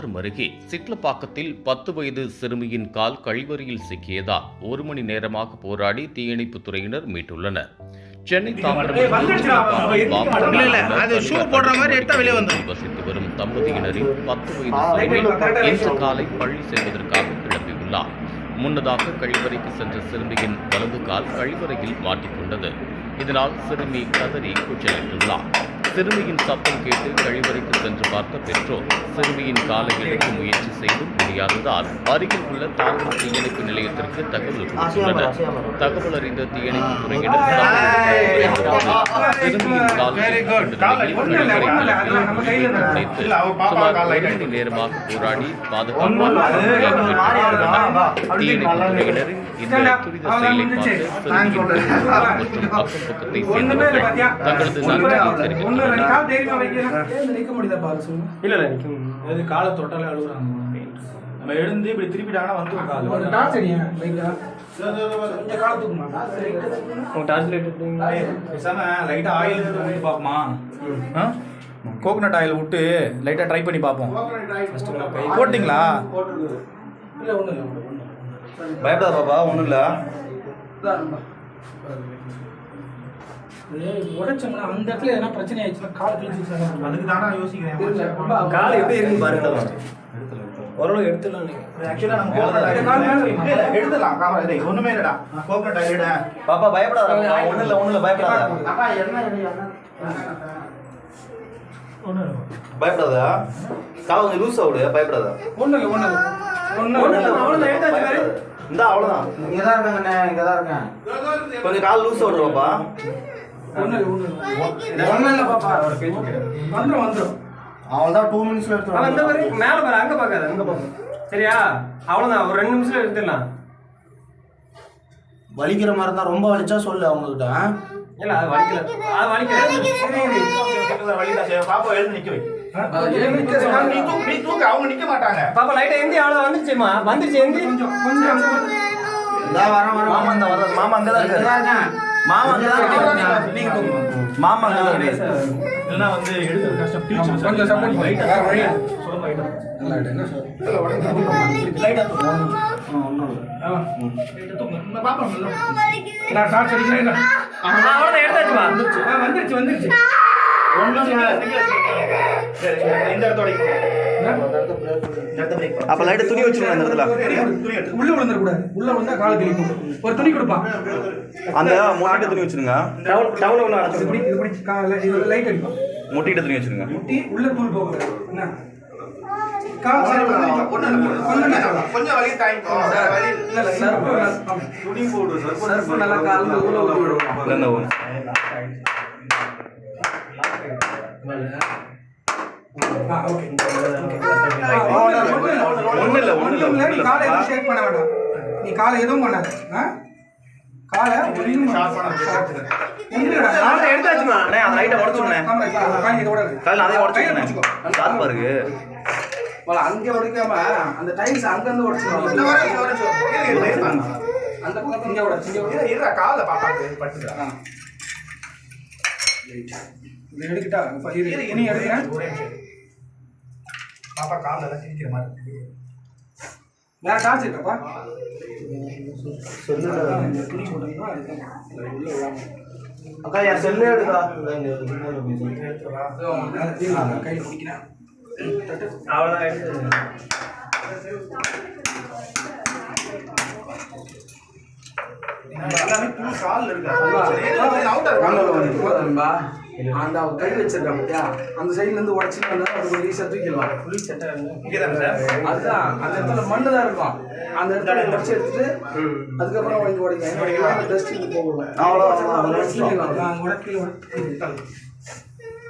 தாம்பரம் அருகே சிட்லப்பாக்கத்தில் பத்து வயது சிறுமியின் கால் கழிவறையில் சிக்கியதால் ஒரு மணி நேரமாக போராடி தீயணைப்புத் துறையினர் மீட்டுள்ளனர். சென்னை தாம்பரம். வசித்து வரும் தம்பதியினரின் பத்து வயது சிறுமி இன்று. காலை பள்ளி செல்வதற்காக கிளம்பியுள்ளார். முன்னதாக கழிவறைக்கு சென்ற சிறுமியின் வலது கால் கழிவறையில் மாட்டிக்கொண்டது இதனால் சிறுமி கதறி கூச்சலிட்டுள்ளார். சிறுமியின் சத்தம் கேட்டு கழிவறைக்கு சென்று பார்த்த பெற்றோர் சிறுமியின் காலை எடுக்க முயற்சி செய்தும் முடியாததால் அருகில் உள்ள தாம்பரம் தீயணைப்பு நிலையத்திற்கு தகவல் கொடுத்துள்ளனர் தகவல் அறிந்த தீயணைப்பு துறையினர் சிறுமியின் சுமார் ஒரு. மணி நேரமாக போராடி அப்படி தீயணைப்பு நல்லா துறையினரின் இந்த துரித செயலை. பார்த்து சிறுமியின் மற்றும் அக்கம் பக்கத்தை சேர்ந்தவர்கள்? தங்களது நன்றியை இல்ல. ஒண்ணும் நிக்க சொல்லுங்க இல்ல இல்ல நிக்க அது காலை தொட்டாலே அழுகுறாங்க. நம்ம எழுந்து இப்படி திருப்பிட்டாங்கன்னா வந்து ஒரு கால். டார்ச் அடிங்க லைட்டா. இந்த காலத்துக்குமா உங்க டார்ச் லைட் எடுத்தீங்களா பேசாம லைட்டா ஆயில் ஊற்றி பார்ப்போமா கோகனட் ஆயில் விட்டு லைட்டா ட்ரை பண்ணி கை போட்டிங்களா இல்ல ஒண்ணு இல்ல ஒண்ணு ஒண்ணு பயப்படாத பாப்பா ஒன்றும் இல்லை. உடைச்சோம்னா அந்த இடத்துல எதனா பிரச்சனை ஆயிடுச்சுன்னா கால் கிழிச்சிச்சுன்னா அதுக்கு தானே யோசிக்கிறேன் கால் எப்படி இருக்குன்னு பாருங்க ஓரளவு எடுத்துடலாம் ஆக்சுவலா நம்ம எடுத்துடலாம் காமரா டேய் ஒண்ணுமே இல்லடா கோகனட் பாப்பா பயப்படாத ஒன்றும் இல்லை ஒன்றும் இல்லை பயப்படாத அப்பா என்ன என்ன பயப்படாத கால் கொஞ்சம் லூஸ் ஆகுது பயப்படாத ஒண்ணு இல்ல ஒண்ணு இல்ல ஒண்ணு இல்ல அவ்வளவுதான், எடுத்தாச்சு. இந்த அவ்வளவுதான் இங்க தான் இருக்காங்கண்ணே இங்க தான் இருக்கேன் கொஞ்சம் கால் லூஸ் ஆகுதுப்பாப்பா ஒண்ணு இல்ல ஒண்ணு இல்ல ஒண்ணும் இல்ல பாப்பா. வந்துரும் வந்துரும். அவள் தான் டூ மினிட்ஸ்ல அவன் இந்த எடுத்து மாதிரி மேல பாரு அங்க பார்க்காத அங்க பாரு சரியா? அவ்வளவுதான் ஒரு ரெண்டு நிமிஷத்துல எடுத்துடலாம். வலிக்கிற மாதிரி இருந்தா ரொம்ப வலிச்சா சொல்லு அவங்க கிட்ட இல்ல அது வலிக்கல. அது வலிக்கல. பாப்பா எழுந்து நிக்க வை. அவங்க நிக்க மாட்டாங்க. பாப்பா லைட்டா எந்தி அவ்வளவு வந்துருச்சுமா? வந்துருச்சு எந்தி கொஞ்சம் கொஞ்சம் மாமா அந்த வர மாமா அங்க தான் இருக்காரு. மாமா மாமா அங்க தான் இருக்காரு இல்லனா வந்து எடுக்கிறது கஷ்டம். கிழிச்சு கொஞ்சம் சப்போர்ட். சொல்லுங்க நல்லா என்ன சார்? லைட்டா பாப்பா நான் டார்ச் அடிக்கிறேன் ஆ, வந்துருச்சு வந்துருச்சு அப்ப லைட்டா துணி வச்சிருங்க அந்த இடத்துல. உள்ள விழுந்துட கூடாது. உள்ள விழுந்தா கால கிழிக்கும் ஒரு துணி கொடுப்பான் அந்த முட்டிட்ட துணி வச்சிருங்க. டவுன் டவுன் இது அடைச்சு இப்படி இப்படி கால இது லைட் அடிப்பான் முட்டிட்ட துணி வச்சிருங்க. முட்டி உள்ள தூள் போக கூடாது என்ன? கால். கொஞ்சம் வலி தாங்கிக்கோ. வலி. இல்ல இல்ல. துணி போடு சர்ஃப் நல்லா கால்ல உள்ள ஊத்தி ஒன்றும் இல்லை ஒன்றும் நீ காலை எதுவும் ஷேக் பண்ண வேண்டாம் நீ காலை எதுவும் பண்ணாத ஆ? காலை ஒன்றும் ஒன்றும் காலை எடுத்தாச்சுமா அண்ணே அந்த லைட்டை ஷார்ப்பா இருக்கு உடைக்காம அந்த டைல்ஸ் அங்கேருந்து இந்த இந்த அந்த பக்கம் இங்க உடைச்சு இங்க இருடா, எடுக்கிட்டா இனி எடுக்கிறேன். பாப்பா கால்ல எல்லாம் கிழிக்கிற மாதிரி இருக்கு. வேற டார்ச் இருக்கப்பா அக்கா என் செல்லே எடுக்கா. கையில் பிடிக்கிறேன். அவ்வளோதான் எடுத்து எல்லாமே புது கால்ல இருக்கா. அந்த அவ கை வச்சிருக்கா பாத்தியா அந்த சைடுல இருந்து வந்தா அது கொஞ்சம் ஈஸியா தூக்கிடலாம் சார்? அதுதான் அந்த இடத்துல மண்ணு தான் இருக்கும் அந்த இடத்துல உடச்சி எடுத்துட்டு அதுக்கப்புறம் வாங்கி உடைக்க அந்த டஸ்ட் போகலாம் அவ்வளவுதான். நான் உடக்கி உடக்கி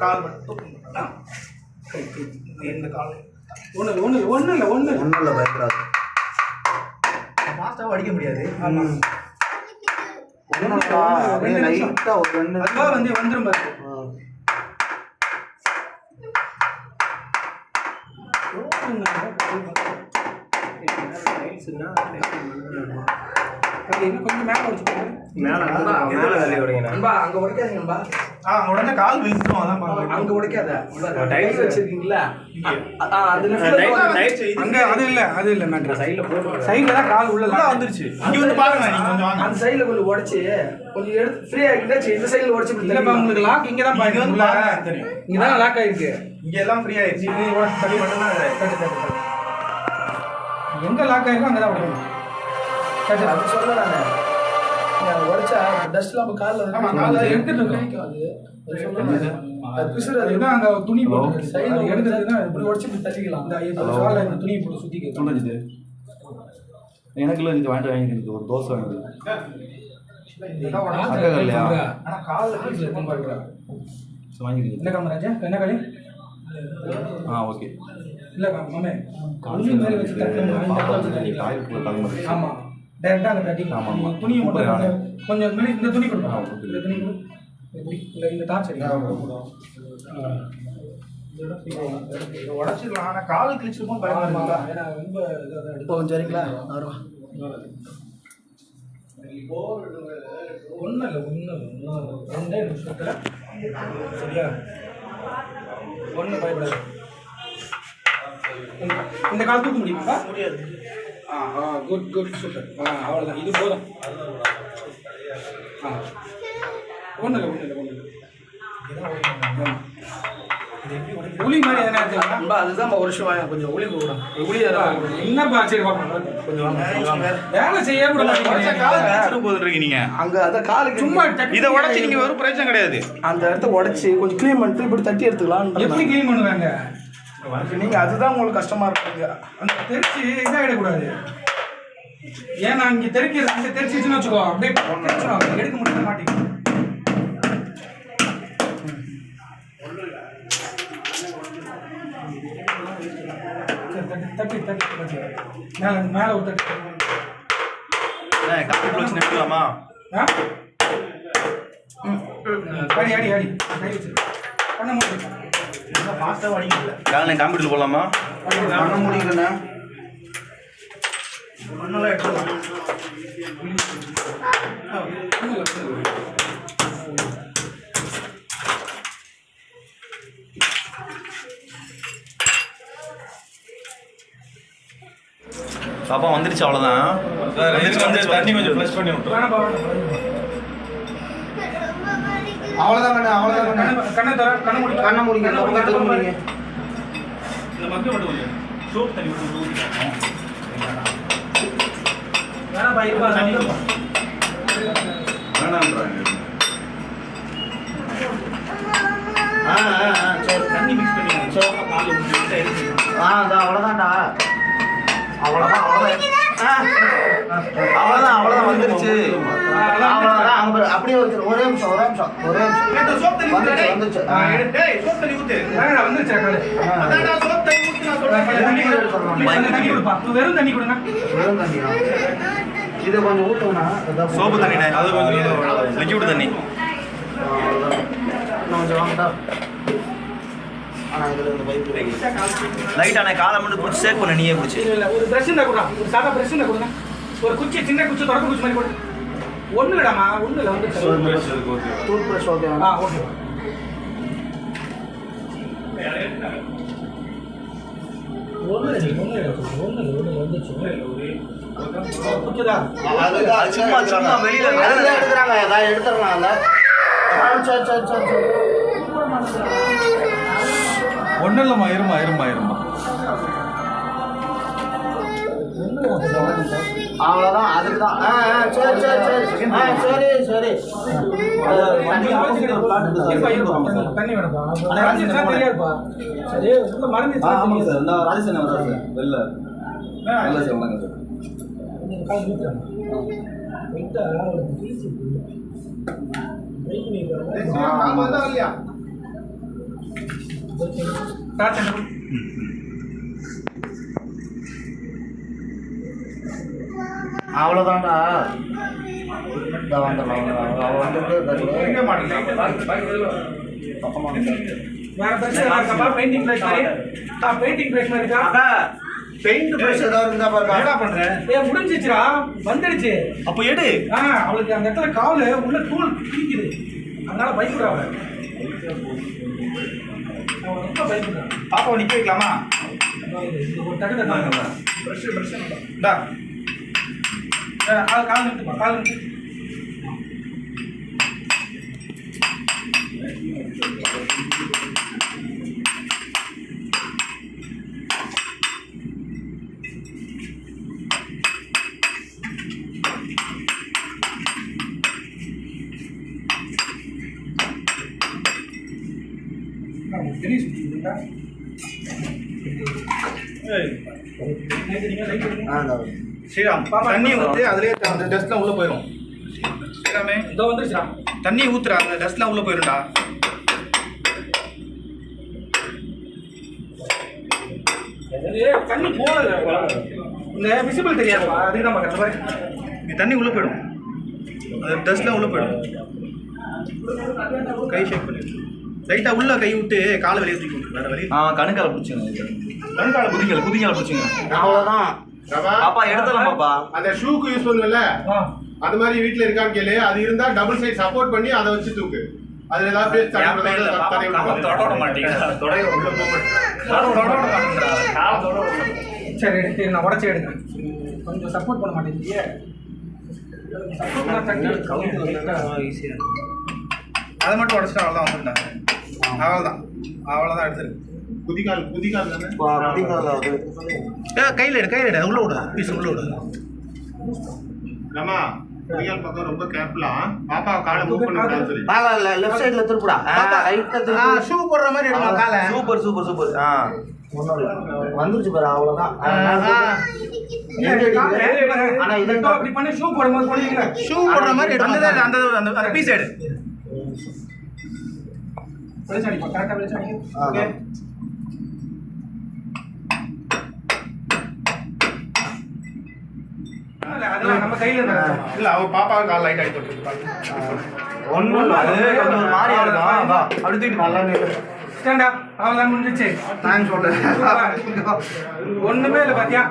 கால் மட்டும். இந்த கால் ஒண்ணு இல்ல, ஒண்ணு இல்ல, இல்ல. ஒண்ணும் இல்ல பயப்படாத ஃபாஸ்ட்டாக அடிக்க முடியாது ரெண்டு நிமிஷம். லைட்டா ஒரு ரெண்டு அதுவா வந்து வந்துரும் பாரு போடு. மேல நண்பா அங்க உடைக்காதீங்க நண்பா. ஆ உடனே கால் விழுந்துடும் அதான் பாருங்க அங்க உடைக்காத டைல்ஸ் வச்சிருக்கீங்களா அங்க அது இல்ல அது இல்ல சைடுல போட்டு சைடுல தான் கால் உள்ள உள்ள வந்துருச்சு. இங்க வந்து பாருங்க நீங்க கொஞ்சம் வாங்க. அந்த சைடுல கொஞ்சம் உடைச்சு கொஞ்சம் எடுத்து ஃப்ரீ ஆகிட்டாச்சு இந்த சைடுல உடைச்சு உங்களுக்கு லாக் இங்க தான் பாருங்க தெரியும். இங்க தான் லாக் ஆயிருக்கு. இங்க எல்லாம் ஃப்ரீ தள்ளி மட்டும் தான். எங்க லாக் ஆயிருக்கோ அங்க தான் உடைக்கணும். சரி, அது சொல்ல நானு. நீங்க உடைச்சா டஸ்ட்லாம் நம்ம கால்ல எடுத்துட்டு இருக்கோம். அது அது சொல்ல நானு. அது பிசுறு அது அதுதான் அங்க துணி போட்டு சைடுல இப்படி உடைச்சு இப்படி தள்ளிக்கலாம் இந்த இந்த துணியை போட்டு சுத்தி சொல்லுது எனக்கு இல்லை இது வாங்கிட்டு வாங்கி ஒரு தோசை வாங்கி அக்கா இல்லையா? ஆனா கால்ல வாங்கிக்கிறீங்க இல்ல காமராஜா என்ன களி ஆ ஓகே. இல்ல மாமே. துணி மேல வச்சு தட்டிக்கலாம். காயத்துக்குள்ள கலந்து ஆமா டைரக்டா அந்த. நீ துணியை மட்டும். கொஞ்சம் மேல இந்த துணி ஓகே. இந்த துணி கொடு. இப்படி இல்ல இந்த டார்ச் உடச்சிடலாம். ஆனா கால் கிழிச்சிருப்போம் பயமா இருக்குல்ல ஏன்னா ரொம்ப கொஞ்சம் சரிங்களா? ஆறுவா ஒன்றும் இல்லை ஒன்றும் இல்லை ஒன்றும் ரெண்டே நிமிஷத்தில் சரியா? ஒன்றும் பயப்படாது இந்த- இந்த கால் தூக்க முடியுமாப்பா முடியாது. ஆ ஆ குட் குட் சூப்பர் ஆ அவ்வளோதான் இது போதும். ஆ. ஒன்றும் இல்லை ஒன்றும் இல்லை ஒன்றும் இல்லை புளி மாதிரி எதனா இருக்குங்களா நண்பா அதுதான் ஒரு வருஷம் வாங்க கொஞ்சம் ஒளி போகணும் ஒளி என்னப்பா சரி கொஞ்சம் வாங்க கொஞ்சம் வாங்க. வேலை செய்ய கூட போதுன்றீங்க நீங்க. அங்க அத காலுக்கு சும்மா இதை உடைச்சு நீங்க ஒரு பிரச்சனை கிடையாது. அந்த இடத்த உடைச்சு கொஞ்சம் க்ளீன் பண்ணிட்டு இப்படி தட்டி எடுத்துக்கலாம் எப்படி க்ளீன் பண்ணுவாங்க? நீங்க அதுதான் உங்களுக்கு கஷ்டமா இருக்குங்க. அந்த தெரிச்சு இதாகிடக்கூடாது ஏன்னா இங்க தெரிக்கிறது அங்க தெரிச்சிச்சுன்னு வச்சுக்கோ. அப்படியே எடுக்க முடிய மாட்டேங்குது தட்டு, தட்டு, தட்டு. மேல மேல ஒரு தட்டு. வச்சு நிறுத்தலாமா ஆ? அடி அடி அடி. கை வச்சு பண்ண முடியும் ஃபாஸ்ட்டாக வடிக்கல காலை கம்ப்யூட்டர் போடலாமா பண்ண முடியலண்ணா மண்ணெல்லாம் எடுத்துடலாம் பாப்பா வந்துருச்சு அவ்வளோதான் தண்ணி கொஞ்சம் ஃப்ளஷ் பண்ணி விட்டுறேன். அவ்வளோதான் கண்ணு அவ்வளோதான் கண்ணை. கண்ணை தர கண்ணை முடிக்க கண்ணை முடிங்க இந்த திரும்ப முடிங்க. இந்த மக்கள் மட்டும் கொஞ்சம் சோப் தண்ணி மட்டும் ஊற்றிக்கலாம் வேணாம்பா இருப்பா. தண்ணி. ஆ ஆ ஆ சரி தண்ணி மிக்ஸ் பண்ணி சோப்பா காலில் ஊற்றி எடுத்து ஆ அவ்வளோதான்டா அவ்வளோதான் அவ்வளோதான் ஆ, அவ்வளோதான் அவ்வளோதான் வந்துருச்சு. வச்சிரு ஒரே நிமிஷம் ஒரே நிமிஷம் ஒரே நிமிஷம் சோப் தண்ணி ஊத்து, டேய். வந்துச்சு. டேய் சோப் தண்ணி ஊத்து வேணாடா, வந்துருச்சா காலு? ஆ. அதான்டா சோப் தண்ணி ஊத்து நான் கொஞ்சம் சொல்றேன் தண்ணி கொடு. கொஞ்சம் தண்ணி கொடுப்பா. வெறும் தண்ணி கொடுங்க வெறும் தண்ணியா இதை கொஞ்சம் ஊற்றுனா சோப்பு தண்ணி அது கொஞ்சம் லிக்விட் தண்ணி கொஞ்சம் வாங்கடா லைட்டான காலை மட்டும் பிடிச்சி சேக் பண்ண நீயே பிடிச்சி இல்ல, இல்ல, ஒரு பிரஷ் இருந்தா கொடுடா. ஒரு சாதா பிரஷ் இருந்தா கொடுங்க. ஒரு குச்சி சின்ன குச்சி தொடக்க குச்சி மாதிரி கொடு ஒண்ணு இல்லடாமா ஒண்ணு இல்ல வந்துருச்சு டூத் ப்ரஷ் ஓகே ஆ ஓகே ஒண்ணு இல்லை, ஒண்ணு இல்லை, ஒண்ணு இல்லை, ஒண்ணு? அதுதான் சும்மா வெளியில எடுக்கிறாங்க எடுத்துடலாம்ல ஒன்றும் இல்லைம்மா இருமா இருமா இருமா அவ்வளோதான் அதுக்கு தான் ஆ ஆ சரி சரி. சரி ஆ சரி. சரி. தண்ணி அவ்வளோதான்டா? பெயிண்டிங் பிரஷ் மாதிரி. இருக்கா? பெயிண்ட் ப்ரஷ் ஏதாவது இருந்தா பாருப்பா என்னடா பண்ற? ஏய் முடிஞ்சிச்சுடா. வந்துடுச்சு. அப்போ எடு. ஆ அவளுக்கு அந்த இடத்துல காவலு உள்ள தூள் பிடிக்குது அதனால பயப்படுறா அவளை. அவன் ரொம்ப பயப்படுறான் பாப்பாவை நிக்க வைக்கலாமா? இந்த ஒரு ப்ரஷ் ப்ரஷ் கால் கால் நிறுத்துப்பா கால் நிறுத்து டென்னிஸ் இருக்கா ஏய் நேத்து நீங்க லைட் ஆ இந்தா. ஸ்ரீராம் தண்ணி ஊத்து அதுலயே அந்த டஸ்ட்லாம் உள்ள போயிடும் ஸ்ரீராமே இதோ வந்துருச்சா தண்ணி ஊத்துறா அந்த டஸ்ட்லாம் உள்ள போயிரும்டா. ஏய் தண்ணி போகல இந்த விசிபிள் தெரியாதுப்பா அதுக்கு தான் பார்க்கறது பாரு. நீ தண்ணி உள்ள போயிடும். அந்த டஸ்ட்லாம் உள்ள போயிடும். கை ஷேக் பண்ணி. லைட்டா உள்ள கை விட்டு காலை வெளியே தூக்கி விட்டு வேற வழி ஆ கணுக்கால பிடிச்சிங்க கண்கால குதிங்கல குதிங்கால பிடிச்சிங்க அவ்வளவுதான். பாப்பா எடுத்துடலாம் பாப்பா. அந்த ஷூக்கு யூஸ் பண்ணுவல அது மாதிரி வீட்ல இருக்கான்னு கேளு. அது இருந்தா டபுள் சைட் சப்போர்ட் பண்ணி அதை வச்சு தூக்கு. அதுல ஏதாவது மாட்டீங்க மாட்டேன் சரி எடுத்து நான் உடச்சி எடுக்கிறேன். கொஞ்சம் சப்போர்ட் பண்ண தண்ணி அதை மட்டும் உடச்சிட்டு அவ்வளோதான் வந்துட்டாங்க அவ்வளோதான் அவ்வளோதான் எடுத்துருக்கு குதிகால் குதிகால் தானே? அப்படிங்கிறதுல அது. ஏ கையில் எடு கையில் எடு உள்ள விடு பீஸ் உள்ள விடு. நம்ம குதிகால் பக்கம் ரொம்ப கேர்ஃபுல்லா பாப்பா காலை மூவ் பண்ண சொல்லி. மேல இல்ல, left side ல திருப்புடா. ஆ, right ல திருப்பு. ஷூ போடுற மாதிரி எடுமா காலை? Super super super. ஆ. வந்துருச்சு பாரு அவ்வளவுதான். ஆ? ஆனா இது அப்படி பண்ணி ஷூ போடும்போது ஷூ போடுற மாதிரி எடு அந்த அந்த பீஸ் எடு. அடிக்கும் ஆ, ஓகே அதெல்லாம் நம்ம கையில் இருந்தா இல்ல அவ பாப்பா கால் லைட் ஆகி தொட்டு ஒண்ணும் இல்ல அது கொஞ்சம் ஒரு மாதிரியா இருக்கும் வா அப்படி தூக்கிட்டு நல்லா. ஸ்டாண்டா அவன் முடிஞ்சிச்சு. நான் சொல்றேன் ஒண்ணுமே இல்லை பாத்தியா?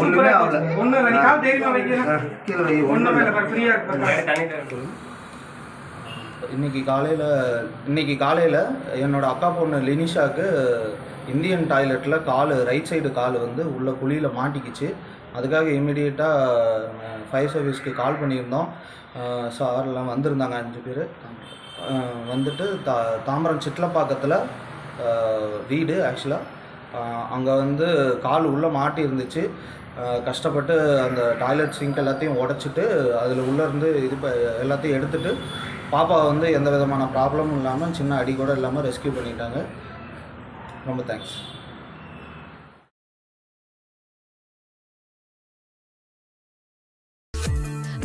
ஒண்ணுமே. ஒண்ணும் இல்லை நீ கால் தைரியமா வைக்கலாம் கீழே வை, ஒண்ணும் ஒண்ணுமே இல்ல. இல்லை ஃப்ரீயா இருக்கு இன்னைக்கு காலையில் இன்னைக்கு காலையில் என்னோட அக்கா பொண்ணு லினிஷாக்கு இந்தியன் டாய்லெட்டில் கால் ரைட் சைடு கால் வந்து உள்ள குழியில் மாட்டிக்கிச்சு. அதுக்காக இமிடியேட்டாக ஃபயர் சர்வீஸ்க்கு கால் பண்ணியிருந்தோம். சார்லாம் வந்திருந்தாங்க அஞ்சு பேர். வந்துட்டு தா தாம்பரம் சிட்லப்பாக்கத்தில் வீடு ஆக்சுவலாக அங்கே வந்து கால் உள்ளே மாட்டி இருந்துச்சு கஷ்டப்பட்டு அந்த டாய்லெட் சிங்க் எல்லாத்தையும் உடச்சிட்டு அதில் உள்ளேருந்து இது ப எல்லாத்தையும் எடுத்துட்டு பாப்பா வந்து எந்த விதமான ப்ராப்ளமும் இல்லாமல் சின்ன அடி கூட இல்லாமல் ரெஸ்கியூ பண்ணிட்டாங்க. ரொம்ப தேங்க்ஸ்